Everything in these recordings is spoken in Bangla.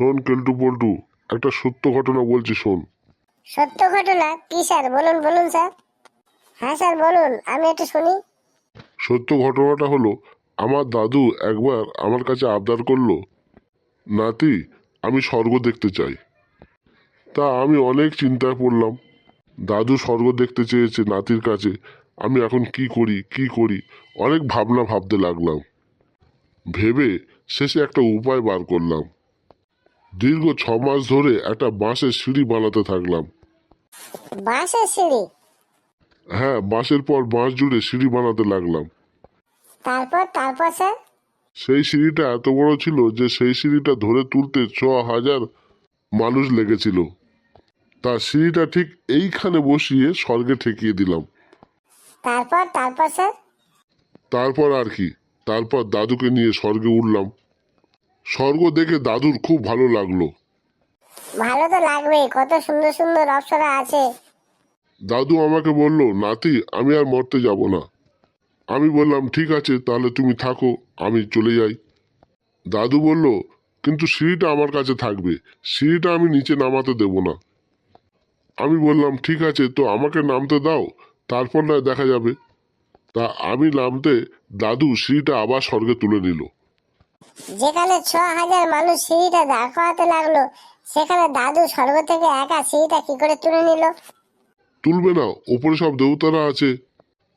শোন কেলটু পল্টু একটা সত্য ঘটনা বলছি শোন। সত্য ঘটনা? কি স্যার? বলুন বলুন স্যার। হ্যাঁ স্যার বলুন আমি একটু শুনি। সত্য ঘটনাটা হলো আমার দাদু একবার আমার কাছে আবদার করল নাতি আমি স্বর্গ দেখতে চাই। তা আমি অনেক চিন্তায় পড়লাম। দাদু স্বর্গ দেখতে চেয়েছে নাতির কাছে আমি এখন কি করি কি করি? অনেক ভাবনা ভাবতে লাগলাম। ভেবে শেষে একটা উপায় বার করলাম। দীর্ঘ ছ মাস ধরে একটা বাঁশের সিঁড়ি বানাতে থাকলাম। বাঁশের সিঁড়ি? হ্যাঁ বাঁশের পর বাঁশ জুড়ে সিঁড়ি বানাতে লাগলাম। তারপর তারপর স্যার? সেই সিঁড়িটা এত বড় ছিল যে সেই সিঁড়িটা ধরে তুলতে ছ হাজার মানুষ লেগেছিল। তা সিঁড়িটা ঠিক এইখানে বসিয়ে স্বর্গে ঠেকিয়ে দিলাম। তারপর তারপর স্যার? তারপর আর কি তারপর দাদুকে নিয়ে স্বর্গে উঠলাম। স্বর্গ দেখে দাদুর খুব ভালো লাগল। ভালো তো লাগবেই কত সুন্দর সুন্দর অপসরা আছে। দাদু আমাকে বলল নাতি আমি আর মরতে যাব না। আমি বললাম ঠিক আছে তাহলে তুমি থাকো আমি চলে যাই। দাদু বলল কিন্তু সিঁড়িটা আমার কাছে থাকবে সিঁড়িটা আমি নিচে নামাতে দেব না। আমি বললাম ঠিক আছে তো আমাকে নামতে দাও তারপর নয় দেখা যাবে। তা আমি নামতে দাদু সিঁড়িটা আবার স্বর্গে তুলে নিল। যেখানে ছ হাজার মানুষ সিঁড়িটা দাঁড় করাতে লাগল সেখানে দাদু স্বর্গ থেকে একা সিঁড়িটা কি করে তুলে নিল? তুলবে না ওপরে সব দেবতারা আছে।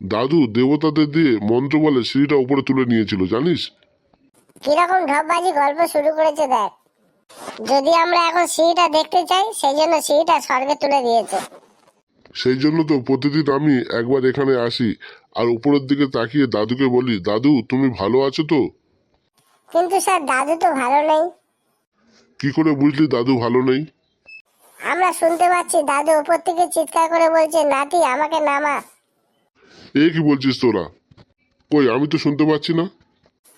দাদু দেবতাদের দিয়ে মন্ত্র বলে সিঁড়িটা উপরে তুলে নিয়েছিল জানিস? কীরকম ঢপবাজি গল্প শুরু করেছে দেখ। যদি আমরা এখন সিঁড়িটা দেখতে চাই সেই জন্য সিঁড়িটা স্বর্গে তুলে দিয়েছে। সেই জন্য তো প্রতিদিন আমি একবার এখানে আসি আর উপরের দিকে তাকিয়ে দাদুকে বলি দাদু তুমি ভালো আছো তো? কিন্তু স্যার দাদু তো ভালো নেই। কি করে বুঝলি দাদু ভালো নেই? আমরা শুনতে পাচ্ছি দাদু উপর থেকে চিৎকার করে বলছে নাতি আমাকে নামা। এ কি বলছিস তোরা? কই আমি তো শুনতে পাচ্ছি না।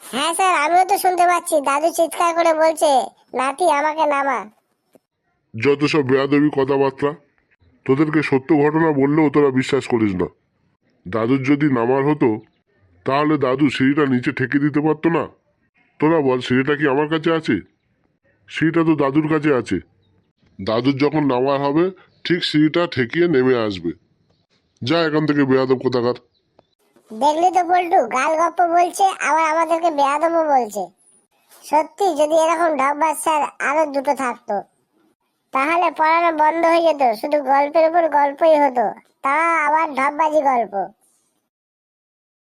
হ্যাঁ স্যার আমিও তো শুনতে পাচ্ছি। দাদু চিৎকার করে বলছে নাতি আমাকে নামা। যত সব বেয়াদবি কথাবার্তা তোদেরকে সত্য ঘটনা বললেও তোরা বিশ্বাস করিস না। দাদুর যদি নামার হতো তাহলে দাদু সিঁড়িটা নিচে ঠেকে দিতে পারতো না। তোরা বল, সিঁড়িটা কি আমার কাছে আছে? সিঁড়িটা তো দাদুর কাছে আছে। দাদুর যখন নামার হবে, ঠিক সিঁড়িটা ঠেকিয়ে নেমে আসবে। যা এখান থেকে বেয়াদব কোথাকার। দেখলি তো বল্টু, গাল গপ্প বলছে, আবার আমাদেরকে বেয়াদবও বলছে। সত্যি, যদি এরকম ঢপবাজ স্যার আরও দুটো থাকতো, তাহলে পড়ানো বন্ধ হয়ে যেত, শুধু গল্পের উপর গল্পই হতো তা আবার ঢপবাজি গল্প।